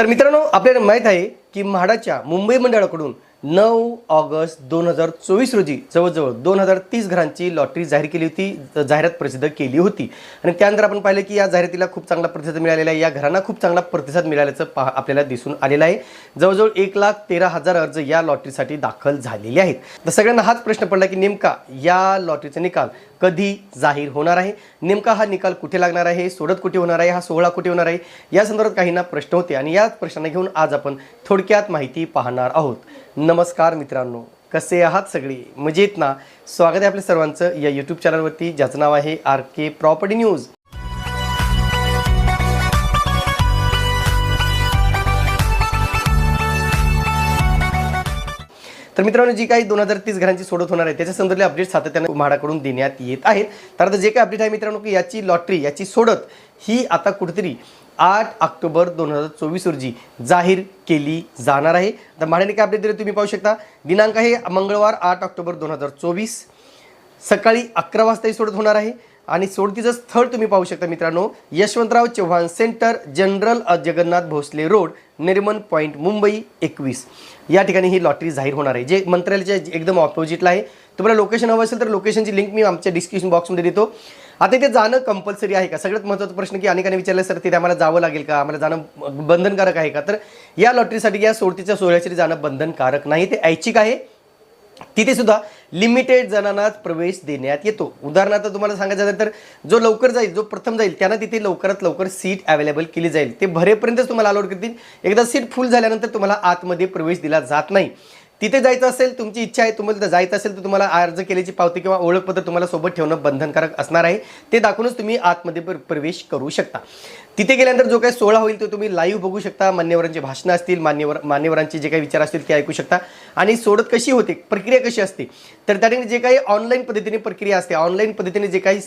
तर मित्रांनो आपल्याला माहीत आहे की म्हाडाच्या मुंबई मंडळाकडून नऊ ऑगस्ट दोन हजार चोवीस रोजी जवळजवळ दोन हजार तीस घरांची लॉटरी जाहीर केली होती जाहिरात प्रसिद्ध केली होती. आणि त्यानंतर आपण पाहिलं की या जाहिरातीला खूप चांगला प्रतिसाद मिळालेला आहे या घरांना खूप चांगला प्रतिसाद मिळाल्याचं पहा आपल्याला दिसून आलेलं आहे. जवळजवळ एक लाख तेरा हजार अर्ज या लॉटरीसाठी दाखल झालेले आहेत. तर सगळ्यांना हाच प्रश्न पडला की नेमका या लॉटरीचा निकाल कधी जाहीर होणार आहे? नेमका हा निकाल कुठे लागणार आहे? सोडत कुठे होणार आहे? हा सोहळा कुठे होणार आहे? या संदर्भात काहींना प्रश्न होते आणि याच प्रश्नांना घेऊन आज आपण थोडक्यात माहिती पाहणार आहोत. नमस्कार मित्रांनो कसे आहात सगळे? मजेत ना? स्वागत आहे आपल्या सर्वांचं या यूट्यूब चॅनलवरती ज्याचं नाव आहे आर के प्रॉपर्टी न्यूज तर मित्रांनो जी काही दोन हजार तीस घरांची सोडत होणार आहे त्याच्या संदर्भात अपडेट सातत्याने म्हाडाकडून देण्यात येत आहेत. तर आता जे काही अपडेट आहे मित्रांनो की याची लॉटरी याची सोडत ही आता कुठेतरी आठ ऑक्टोबर दोन हजार चोवीस रोजी जाहीर केली जाणार आहे. तर म्हाडाने काय अपडेट दिले तुम्ही पाहू शकता. दिनांक आहे मंगळवार आठ ऑक्टोबर दोन हजार चोवीस. सकाळी अकरा वाजता ही सोडत होणार आहे. आणि सोडतीचं स्थळ तुम्ही पाहू शकता मित्रांनो. Yashwantrao Chavan centre general Jagannath Bhosale road Nariman point Mumbai एकवीस. या ठिकाणी ही लॉटरी जाहीर होणार आहे. जे मंत्रालयाच्या एकदम ऑपोजिटला आहे. तुम्हाला लोकेशन हवं असेल तर लोकेशनची लिंक मी आमच्या डिस्क्रिप्शन बॉक्समध्ये देतो. आता इथे जाणं कंपल्सरी आहे का? सगळ्यात महत्त्वाचा प्रश्न की अनेकांनी विचारलं सर तिथे आम्हाला जावं लागेल का? आम्हाला जाणं बंधनकारक आहे का? तर या लॉटरीसाठी या सोडतीच्या सोहळ्यासाठी जाणं बंधनकारक नाही. ते ऐच्छिक आहे. तिथे सुद्धा लिमिटेड जणांनाच प्रवेश देण्यात येतो. उदाहरणार्थ तुम्हाला सांगायचं झालं तर जो लवकर जाईल जो प्रथम जाईल त्यांना तिथे लवकरात लवकर सीट अवेलेबल केली जाईल. ते भरेपर्यंतच तुम्हाला अलाउड करतील. एकदा सीट फुल झाल्यानंतर तुम्हाला आतमध्ये प्रवेश दिला जात नाही. तिथे जायचं असेल तुमची इच्छा आहे तुम्हाला तिथं जायचं असेल तर तुम्हाला अर्ज केल्याची पावती किंवा ओळखपत्र तुम्हाला सोबत ठेवणं बंधनकारक असणार आहे. ते दाखवूनच तुम्ही आतमध्ये प्रवेश करू शकता. तिथे गेल्यानंतर जो काही सोहळा होईल तो तुम्ही लाईव्ह बघू शकता. मान्यवरांची भाषणं असतील मान्यवर मान्यवरांचे जे काही विचार असतील ते ऐकू शकता. आणि सोडत कशी होते प्रक्रिया कशी असते तर त्या ठिकाणी जे काही ऑनलाईन पद्धतीने प्रक्रिया असते ऑनलाईन पद्धतीने जे काही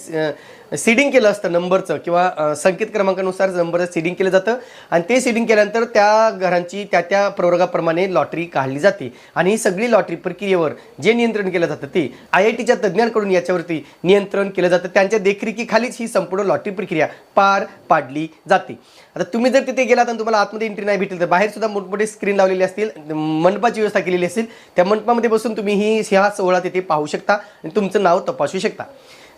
सीडिंग केलं असतं नंबरचं किंवा संकेत क्रमांकानुसार नंबरचं सीडिंग केलं जातं. आणि ते सीडिंग केल्यानंतर त्या घरांची त्या त्या प्रवर्गाप्रमाणे लॉटरी काढली जाते. आणि ही सगळी लॉटरी प्रक्रियेवर जे नियंत्रण केलं जातं ते आय आय टीच्या तज्ज्ञांकडून याच्यावरती नियंत्रण केलं जातं. त्यांच्या देखरेखीखालीच ही संपूर्ण लॉटरी प्रक्रिया पार पाडली जाते. आता तुम्ही जर तिथे गेलात आणि तुम्हाला आतमध्ये एंट्री नाही भेटेल तर बाहेर सुद्धा मोठमोठे स्क्रीन लावलेले असतील मंडपाची व्यवस्था केलेली असेल त्या मंडपामध्ये बसून तुम्ही ही ह्या सोहळा तिथे पाहू शकता आणि तुमचं नाव तपासू शकता.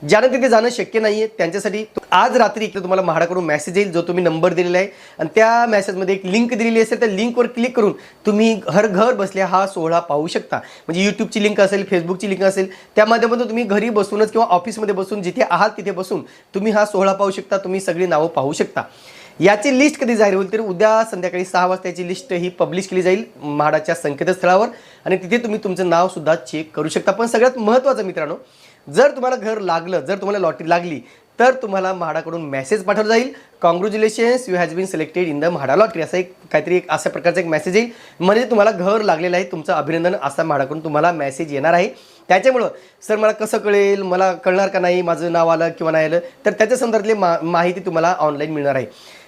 ज्यांना तिथे जाणं शक्य नाही आहे त्यांच्यासाठी आज रात्री इकडे तुम्हाला म्हाडाकडून मेसेज येईल जो तुम्ही नंबर दिलेला आहे. आणि त्या मेसेजमध्ये एक लिंक दिलेली असेल त्या लिंकवर क्लिक करून तुम्ही घर घर बसल्या हा सोहळा पाहू शकता. म्हणजे यूट्यूबची लिंक असेल फेसबुकची लिंक असेल त्या माध्यमातून तुम्ही घरी बसूनच किंवा ऑफिसमध्ये बसून जिथे आहात तिथे बसून तुम्ही हा सोहळा पाहू शकता तुम्ही सगळी नावं पाहू शकता. याची लिस्ट कधी जाहीर होईल तर उद्या संध्याकाळी सहा वाजता याची लिस्ट ही पब्लिश केली जाईल म्हाडाच्या संकेतस्थळावर. आणि तिथे तुम्ही तुमचं नाव सुद्धा चेक करू शकता. पण सगळ्यात महत्त्वाचं मित्रांनो जर तुम्हाला घर लागलं जर तुम्हाला लॉटरी लागली तर तुम्हाला म्हाडाकडून मेसेज पाठवला जाईल. Congratulations you has been selected in the MHADA lottery असं एक काहीतरी एक अशा प्रकारचा एक मेसेज येईल. म्हणजे तुम्हाला घर लागलेलं आहे तुमचं अभिनंदन असा म्हाडाकडून तुम्हाला मेसेज येणार आहे. त्याच्यामुळं सर मला कसं कळेल मला कळणार का नाही माझं नाव आलं किंवा नाही आलं तर त्याच्या संदर्भातली मा माहिती तुम्हाला ऑनलाईन मिळणार आहे.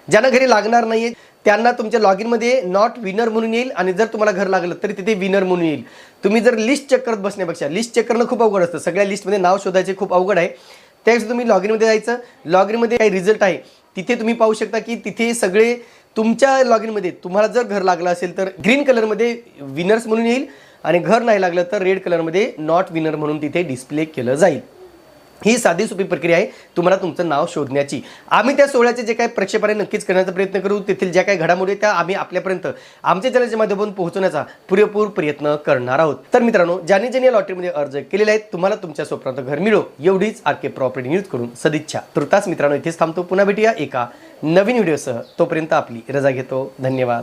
ज्यांना घरी लागणार नाही आहे त्यांना तुमच्या लॉग इनमध्ये नॉट विनर म्हणून येईल आणि जर तुम्हाला घर लागलं तरी तिथे विनर म्हणून येईल. तुम्ही जर लिस्ट चेक करत बसण्यापेक्षा लिस्ट चेक करणं खूप अवघड असतं. सगळ्या लिस्टमध्ये नाव शोधायचे खूप अवघड आहे. त्यापेक्षा तुम्ही लॉग इनमध्ये जायचं. लॉग इनमध्ये काही रिझल्ट आहे. तिथे तुम्ही पाहू शकता की तिथे सगळे तुमच्या लॉग इनमध्ये तुम्हाला जर घर लागलं असेल तर ग्रीन कलरमध्ये विनर्स म्हणून येईल आणि घर नाही लागलं तर रेड कलरमध्ये नॉट विनर म्हणून तिथे डिस्प्ले केलं जाईल. ही साधी सोपी प्रक्रिया आहे. तुम्हाला तुमचं नाव शोधण्याची. आम्ही त्या सोहळ्याचे जे काही प्रक्षेपणे नक्कीच करण्याचा प्रयत्न करू तेथील ज्या काही घडामोडी आहेत त्या आम्ही आपल्यापर्यंत आमच्या चॅनलच्या माध्यमातून पोहोचवण्याचा पुरेपूर प्रयत्न करणार आहोत. तर मित्रांनो ज्यांनी ज्यांनी या लॉटरीमध्ये अर्ज केलेले आहेत तुम्हाला तुमच्या स्वप्नात घर मिळो. एवढीच आर के प्रॉपर्टी न्यूज करून सदिच्छा. तुर्तास मित्रांनो इथेच थांबतो. पुन्हा भेटूया एका नवीन व्हिडिओसह तोपर्यंत आपली रजा घेतो. धन्यवाद.